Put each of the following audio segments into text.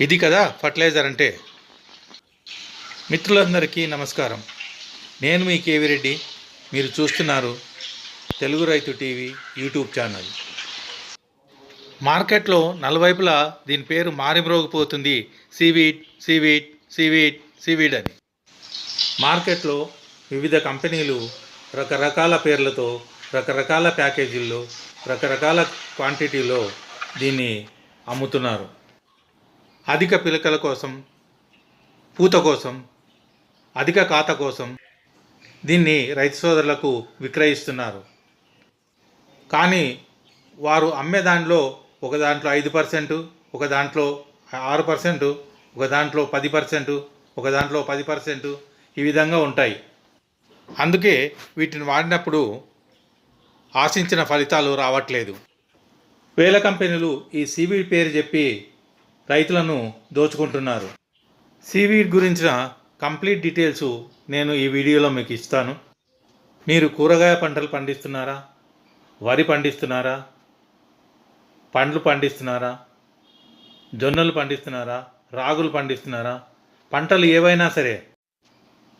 ఇది కదా ఫర్టిలైజర్ అంటే. మిత్రులందరికీ నమస్కారం. నేను మీ కేవి రెడ్డి. మీరు చూస్తున్నారు తెలుగు రైతు టీవీ యూట్యూబ్ ఛానల్. మార్కెట్లో నలువైపులా దీని పేరు మారిమ్రోగిపోతుంది. సీవీడ్ సీవీడ్ సీవీడ్ సీవీడ్ అని. మార్కెట్లో వివిధ కంపెనీలు రకరకాల పేర్లతో రకరకాల ప్యాకేజీల్లో రకరకాల క్వాంటిటీలో దీన్ని అమ్ముతున్నారు. అధిక పిలకల కోసం పూత కోసం అధిక ఖాత కోసం దీన్ని రైతు సోదరులకు విక్రయిస్తున్నారు. కానీ వారు అమ్మే దాంట్లో ఒక దాంట్లో ఐదు పర్సెంట్ ఒక దాంట్లో ఆరు పర్సెంట్ ఒక దాంట్లో పది పర్సెంట్ ఒక దాంట్లో పది పర్సెంట్ ఈ విధంగా ఉంటాయి. అందుకే వీటిని వాడినప్పుడు ఆశించిన ఫలితాలు రావట్లేదు. వేల కంపెనీలు ఈ సీవీడ్ పేరు చెప్పి రైతులను దోచుకుంటున్నారు. సీవీడ్ గురించిన కంప్లీట్ డీటెయిల్స్ నేను ఈ వీడియోలో మీకు ఇస్తాను. మీరు కూరగాయ పంటలు పండిస్తున్నారా? వరి పండిస్తున్నారా? పండ్లు పండిస్తున్నారా? జొన్నలు పండిస్తున్నారా? రాగులు పండిస్తున్నారా? పంటలు ఏవైనా సరే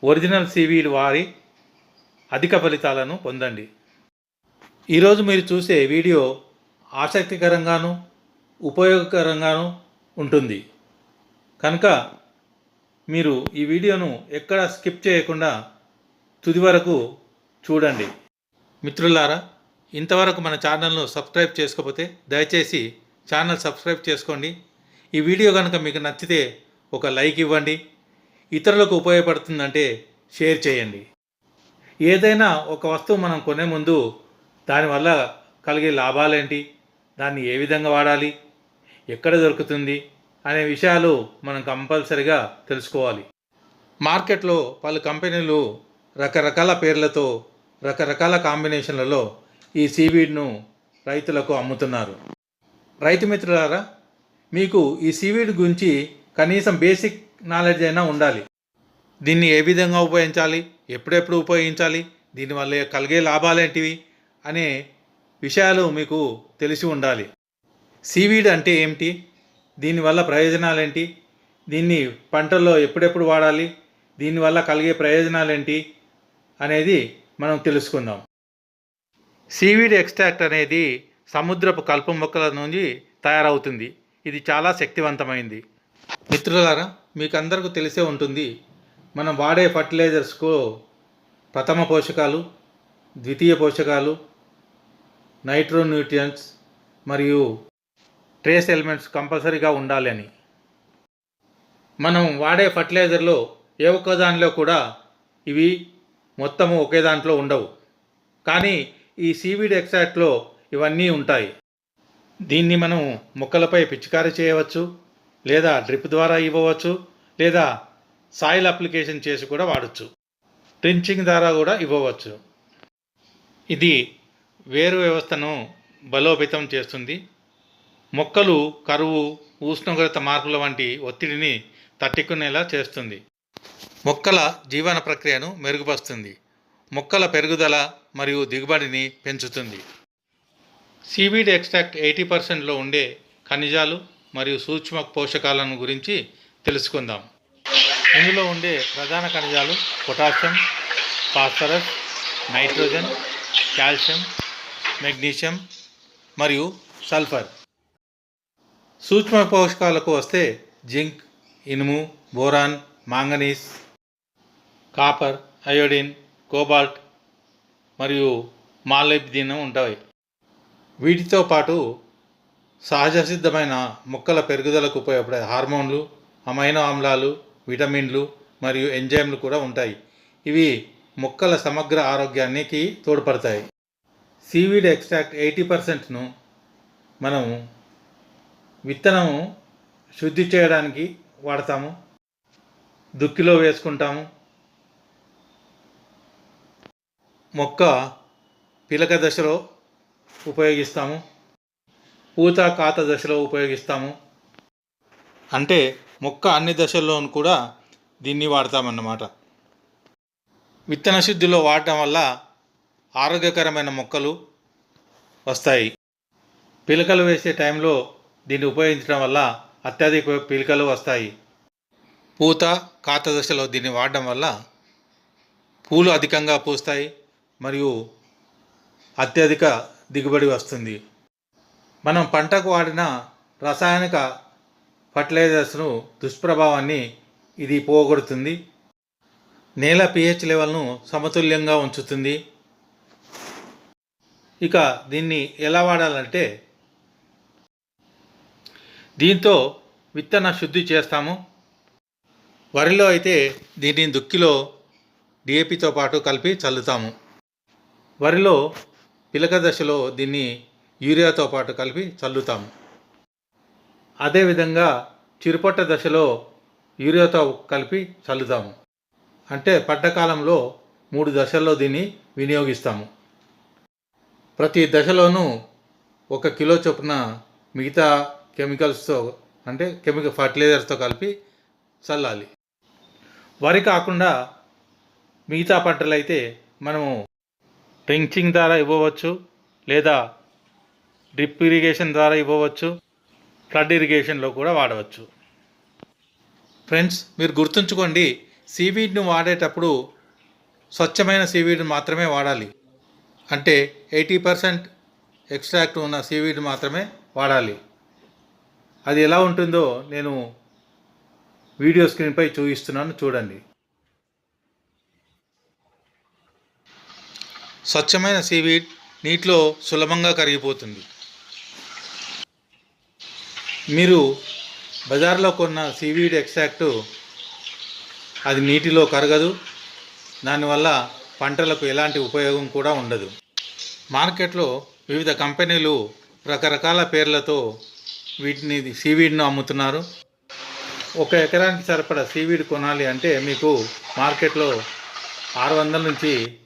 ఒరిజినల్ సీవీడ్ వారి అధిక ఫలితాలను పొందండి. ఈరోజు మీరు చూసే వీడియో ఆసక్తికరంగాను ఉపయోగకరంగాను ఉంటుంది. కనుక మీరు ఈ వీడియోను ఎక్కడ స్కిప్ చేయకుండా తుది వరకు చూడండి. మిత్రులారా ఇంతవరకు మన ఛానల్ను సబ్స్క్రైబ్ చేసుకోకపోతే దయచేసి ఛానల్ సబ్స్క్రైబ్ చేసుకోండి. ఈ వీడియో కనుక మీకు నచ్చితే ఒక లైక్ ఇవ్వండి. ఇతరులకు ఉపయోగపడుతుందంటే షేర్ చేయండి. ఏదైనా ఒక వస్తువు మనం కొనే ముందు దానివల్ల కలిగే లాభాలేంటి? దాన్ని ఏ విధంగా వాడాలి? ఎక్కడ దొరుకుతుంది అనే విషయాలు మనం కంపల్సరిగా తెలుసుకోవాలి. మార్కెట్లో పలు కంపెనీలు రకరకాల పేర్లతో రకరకాల కాంబినేషన్లలో ఈ సీవీడ్ను రైతులకు అమ్ముతున్నారు. రైతు మిత్రులారా మీకు ఈ సీవీడ్ గురించి కనీసం బేసిక్ నాలెడ్జ్ అయినా ఉండాలి. దీన్ని ఏ విధంగా ఉపయోగించాలి ఎప్పుడెప్పుడు ఉపయోగించాలి దీనివల్ల కలిగే లాభాలేంటివి అనే విషయాలు మీకు తెలిసి ఉండాలి. సీవీడ్ అంటే ఏమిటి? దీనివల్ల ప్రయోజనాలేంటి? దీన్ని పంటల్లో ఎప్పుడెప్పుడు వాడాలి? దీనివల్ల కలిగే ప్రయోజనాలేంటి? అనేది మనం తెలుసుకుందాం. సీవీడ్ ఎక్స్ట్రాక్ట్ అనేది సముద్రపు కలుపు మొక్కల నుంచి తయారవుతుంది. ఇది చాలా శక్తివంతమైంది. మిత్రులారా మీకు అందరికీ తెలిసే ఉంటుంది మనం వాడే ఫర్టిలైజర్స్కు ప్రథమ పోషకాలు ద్వితీయ పోషకాలు నైట్రోన్యూట్రియంట్స్ మరియు ట్రేస్ ఎలిమెంట్స్ కంపల్సరీగా ఉండాలి అని. మనం వాడే ఫర్టిలైజర్లో ఏ ఒక్క దానిలో కూడా ఇవి మొత్తము ఒకే దాంట్లో ఉండవు. కానీ ఈ సీవీడ్ ఎక్సాక్ట్లో ఇవన్నీ ఉంటాయి. దీన్ని మనం మొక్కలపై పిచికారీ చేయవచ్చు లేదా డ్రిప్ ద్వారా ఇవ్వవచ్చు లేదా సాయిల్ అప్లికేషన్ చేసి కూడా వాడచ్చు. ట్రించింగ్ ద్వారా కూడా ఇవ్వవచ్చు. ఇది వేరు వ్యవస్థను బలోపేతం చేస్తుంది. మొక్కలు కరువు ఉష్ణోగ్రత మార్పుల వంటి ఒత్తిడిని తట్టుకునేలా చేస్తుంది. మొక్కల జీవన ప్రక్రియను మెరుగుపరుస్తుంది. మొక్కల పెరుగుదల మరియు దిగుబడిని పెంచుతుంది. సీవీడ్ ఎక్స్ట్రాక్ట్ ఎయిటీ పర్సెంట్లో ఉండే ఖనిజాలు మరియు సూక్ష్మ పోషకాలను గురించి తెలుసుకుందాం. ఇందులో ఉండే ప్రధాన ఖనిజాలు potassium phosphorus nitrogen calcium magnesium మరియు సల్ఫర్. సూక్ష్మ పోషకాలకు వస్తే జింక్ ఇనుము boron manganese copper iodine cobalt మరియు మాలిబ్డినం ఉంటాయి. వీటితో పాటు సహజ సిద్ధమైన మొక్కల పెరుగుదలకు ఉపయోగపడే హార్మోన్లు అమైనో ఆమ్లాలు విటమిన్లు మరియు ఎంజైమ్లు కూడా ఉంటాయి. ఇవి మొక్కల సమగ్ర ఆరోగ్యానికి తోడ్పడతాయి. సీవీడ్ ఎక్స్ట్రాక్ట్ ఎయిటీ పర్సెంట్ను మనం విత్తనం శుద్ధి చేయడానికి వాడతాము దుక్కిలో వేసుకుంటాము. మొక్క పిలక దశలో ఉపయోగిస్తాము పూత కాత దశలో ఉపయోగిస్తాము. అంటే మొక్క అన్ని దశల్లోనూ కూడా దీన్ని వాడతామన్నమాట. విత్తన శుద్ధిలో వాడటం వల్ల ఆరోగ్యకరమైన మొక్కలు వస్తాయి. పిలకలు వేసే టైంలో దీన్ని ఉపయోగించడం వల్ల అత్యధిక పిలికలు వస్తాయి. పూత కాత దశలో దీన్ని వాడడం వల్ల పూలు అధికంగా పూస్తాయి మరియు అత్యధిక దిగుబడి వస్తుంది. మనం పంటకు వాడిన రసాయనిక ఫర్టిలైజర్స్ను దుష్ప్రభావాన్ని ఇది పోగొడుతుంది. నేల పిహెచ్ లెవెల్ను సమతుల్యంగా ఉంచుతుంది. ఇక దీన్ని ఎలా వాడాలంటే దీంతో విత్తన శుద్ధి చేస్తాము. వరిలో అయితే దీన్ని దుక్కిలో డిఏపితో పాటు కలిపి చల్లుతాము. వరిలో పిలక దశలో దీన్ని యూరియాతో పాటు కలిపి చల్లుతాము. అదేవిధంగా చిరుపట్ట దశలో యూరియాతో కలిపి చల్లుతాము. అంటే పడ్డకాలంలో మూడు దశల్లో దీన్ని వినియోగిస్తాము. ప్రతి దశలోనూ ఒక కిలో చొప్పున మిగతా కెమికల్స్తో అంటే కెమికల్ ఫర్టిలైజర్స్తో కలిపి చల్లాలి. వరి కాకుండా మిగతా పంటలైతే మనము ట్రించింగ్ ద్వారా ఇవ్వవచ్చు లేదా డ్రిప్ ఇరిగేషన్ ద్వారా ఇవ్వవచ్చు ఫ్లడ్ ఇరిగేషన్లో కూడా వాడవచ్చు. ఫ్రెండ్స్ మీరు గుర్తుంచుకోండి సీవీడ్ను వాడేటప్పుడు స్వచ్ఛమైన సీవీడ్ని మాత్రమే వాడాలి. అంటే ఎయిటీ పర్సెంట్ ఎక్స్ట్రాక్ట్ ఉన్న సీవీడ్ మాత్రమే వాడాలి. అది ఎలా ఉంటుందో నేను వీడియో స్క్రీన్పై చూపిస్తున్నాను చూడండి. స్వచ్ఛమైన సీవీడ్ నీటిలో సులభంగా కరిగిపోతుంది. మీరు బజార్లో కొన్న సీవీడ్ ఎక్స్ట్రాక్ట్ అది నీటిలో కరగదు. దానివల్ల పంటలకు ఎలాంటి ఉపయోగం కూడా ఉండదు. మార్కెట్లో వివిధ కంపెనీలు రకరకాల పేర్లతో వీటిని సీవీడ్ను అమ్ముతున్నారు. ఒక ఎకరానికి సరిపడా సీవీడ్ కొనాలి అంటే మీకు మార్కెట్లో ఆరు వందల నుంచి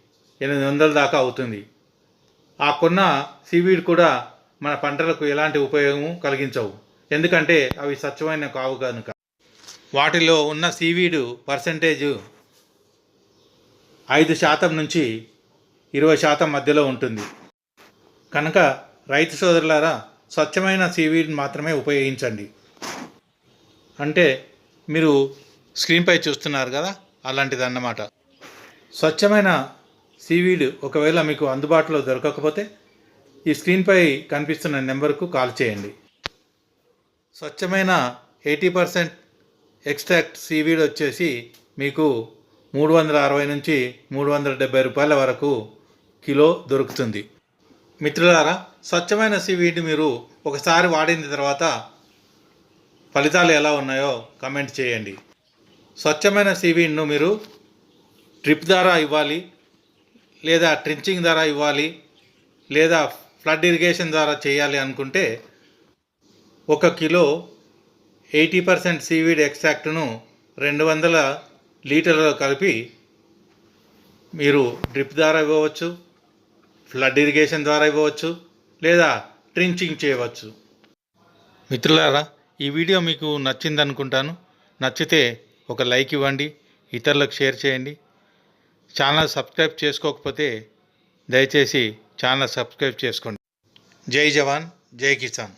ఎనిమిది వందల దాకా అవుతుంది. ఆ కొన్న సీవీడ్ కూడా మన పంటలకు ఎలాంటి ఉపయోగము కలిగించవు. ఎందుకంటే అవి స్వచ్ఛమైన కావు కనుక. వాటిలో ఉన్న సీవీడు పర్సంటేజు ఐదు శాతం నుంచి ఇరవై శాతం మధ్యలో ఉంటుంది. కనుక రైతు సోదరులారా స్వచ్ఛమైన సీవీడ్ మాత్రమే ఉపయోగించండి. అంటే మీరు స్క్రీన్పై చూస్తున్నారు కదా అలాంటిది అన్నమాట స్వచ్ఛమైన సీవీడ్ ఒకవేళ మీకు అందుబాటులో దొరకకపోతే ఈ స్క్రీన్పై కనిపిస్తున్న నెంబర్కు కాల్ చేయండి. స్వచ్ఛమైన ఎయిటీ పర్సెంట్ ఎక్స్ట్రాక్ట్ సీవీడ్ వచ్చేసి మీకు మూడు వందల అరవై నుంచి మూడు వందల డెబ్బై రూపాయల వరకు కిలో దొరుకుతుంది. మిత్రులారా స్వచ్ఛమైన సీవీడ్ మీరు ఒకసారి వాడిన తర్వాత ఫలితాలు ఎలా ఉన్నాయో కమెంట్ చేయండి. స్వచ్ఛమైన సీవీడ్ను మీరు డ్రిప్ ద్వారా ఇవ్వాలి లేదా ట్రించింగ్ ద్వారా ఇవ్వాలి లేదా ఫ్లడ్ ఇరిగేషన్ ద్వారా చేయాలి అనుకుంటే ఒక కిలో ఎయిటీ పర్సెంట్ సీవీడ్ ఎక్స్ట్రాక్ట్ను రెండు వందల లీటర్లో కలిపి మీరు డ్రిప్ ద్వారా ఇవ్వవచ్చు. ఫ్లడ్ ఇరిగేషన్ ద్వారా ఇవ్వవచ్చు లేదా ట్రించింగ్ చేయవచ్చు. మిత్రులారా ఈ వీడియో మీకు నచ్చిందనుకుంటాను. నచ్చితే ఒక లైక్ ఇవ్వండి ఇతరులకు షేర్ చేయండి. ఛానల్ సబ్స్క్రైబ్ చేసుకోకపోతే దయచేసి ఛానల్ సబ్స్క్రైబ్ చేసుకోండి. జై జవాన్ జై కిసాన్.